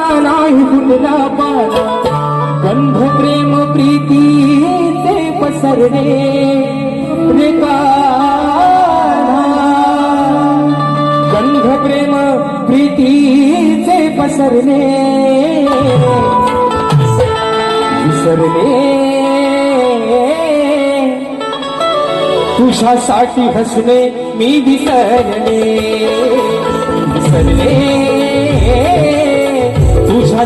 तसा नाही फुटला पाना गंध प्रेम प्रीतीचे पसरणे. पसरले गंध प्रेम प्रीतीचे पसरणे. विसरले तुझ्यासाठी हसणे मी विसरले विसरले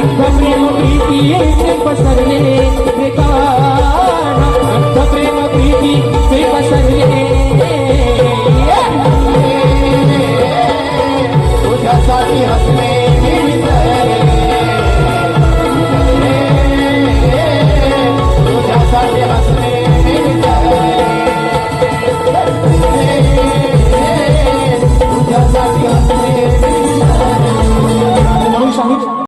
गमले में पीती पसरने